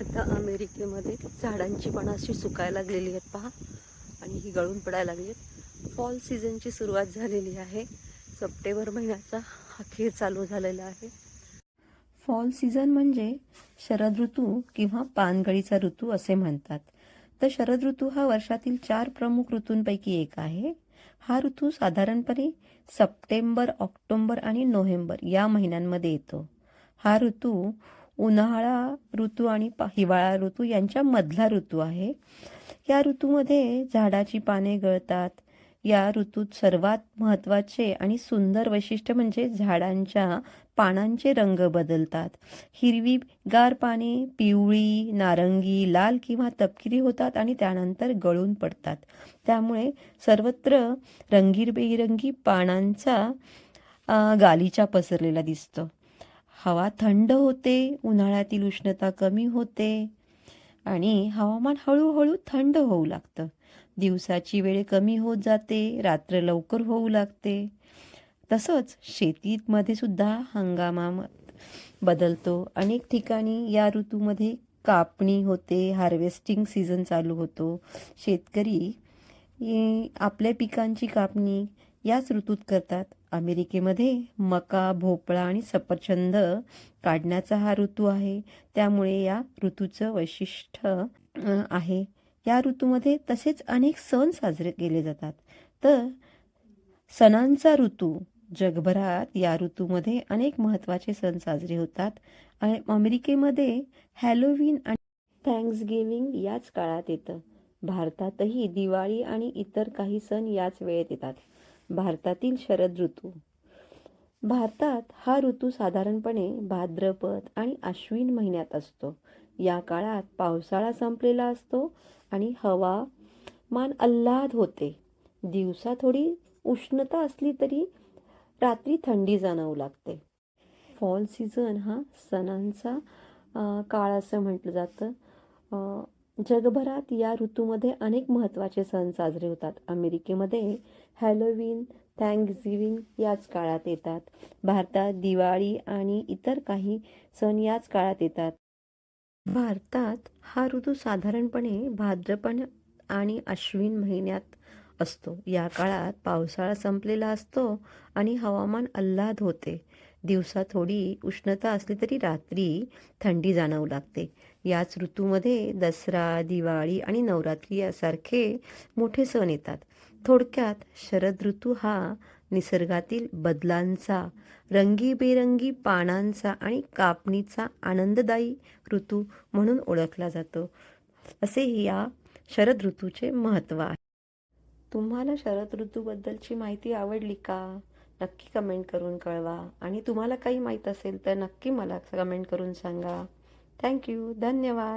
आता अमेरिकेमध्ये झाडांची पण अशी सुकायला लागलेली आहेत पहा. आणि ही गळून पडायला लागली आहेत. फॉल सीझनची सुरुवात झालेली आहे. सप्टेंबर महिन्याचा अखेर चालू झालेला आहे. फॉल सीझन म्हणजे शरद ऋतू किंवा पानगळीचा ऋतू असे म्हणतात. तर शरद ऋतू हा वर्षातील चार प्रमुख ऋतूंपैकी एक आहे. हा ऋतू साधारणपणे सप्टेंबर ऑक्टोंबर आणि नोव्हेंबर या महिन्यांमध्ये येतो. हा ऋतू उन्हाळा ऋतू आणि पा हिवाळा ऋतू यांच्या मधला ऋतू आहे. या ऋतूमध्ये झाडाची पाने गळतात. या ऋतूत सर्वात महत्त्वाचे आणि सुंदर वैशिष्ट्य म्हणजे झाडांच्या पानांचे रंग बदलतात. हिरवी गार पाने पिवळी नारंगी लाल किंवा तपकिरी होतात आणि त्यानंतर गळून पडतात. त्यामुळे सर्वत्र रंगीरबेरंगी पानांचा गालीचा गालिचा पसरलेला दिसतो. हवा थंड होते उन्हाळ्यातील उष्णता कमी होते आणि हवामान हळूहळू थंड होऊ लागतं. दिवसाची वेळ कमी होत जाते रात्र लवकर होऊ लागते. तसंच शेतीमध्ये सुद्धा हंगामा बदलतो. अनेक ठिकाणी या ऋतूमध्ये कापणी होते हार्वेस्टिंग सीझन चालू होतो. शेतकरी आपल्या पिकांची कापणी याच ऋतूत करतात. अमेरिकेमध्ये मका भोपळा आणि सफरचंद काढण्याचा हा ऋतू आहे. त्यामुळे या ऋतूचं वैशिष्ट्य आहे. या ऋतूमध्ये तसेच अनेक सण साजरे केले जातात. तर सणांचा ऋतू जगभरात या ऋतूमध्ये अनेक महत्त्वाचे सण साजरे होतात. आणि अमेरिकेमध्ये हॅलोवीन आणि थँक्स गिव्हिंग याच काळात येतं. भारतातही दिवाळी आणि इतर काही सण याच वेळेत येतात. भारतातील शरद ऋतू. भारतात हा ऋतू साधारणपणे भाद्रपद आणि आश्विन महिन्यात असतो. या काळात पावसाळा संपलेला असतो आणि हवामान आल्हाद होते. दिवसा थोडी उष्णता असली तरी रात्री थंडी जाणवू लागते. फॉल सीझन हा सणांचा काळ असं म्हटलं जातं. जगभरात या ऋतूमध्ये अनेक महत्त्वाचे सण साजरे होतात. अमेरिकेमध्ये हॅलोवीन थँक्सगिव्हिंग याच काळात येतात. भारतात दिवाळी आणि इतर काही सण याच काळात येतात. भारतात हा ऋतू साधारणपणे भाद्रपण आणि अश्विन महिन्यात असतो. या काळात पावसाळा संपलेला असतो आणि हवामान आल्हाद होते. दिवसा थोडी उष्णता असली तरी रात्री थंडी जाणवू लागते. याच ऋतूमध्ये दसरा दिवाळी आणि नवरात्री यासारखे मोठे सण येतात. थोडक्यात शरद ऋतू हा निसर्गातील बदलांचा रंगीबेरंगी पानांचा आणि कापणीचा आनंददायी ऋतू म्हणून ओळखला जातो. असे या शरद ऋतूचे महत्त्व आहे. तुम्हाला शरद ऋतूबद्दलची माहिती आवडली का? नक्की कमेंट करून कळवा. आणि तुम्हाला काही माहीत असेल तर नक्की मला कमेंट करून सांगा. थँक्यू धन्यवाद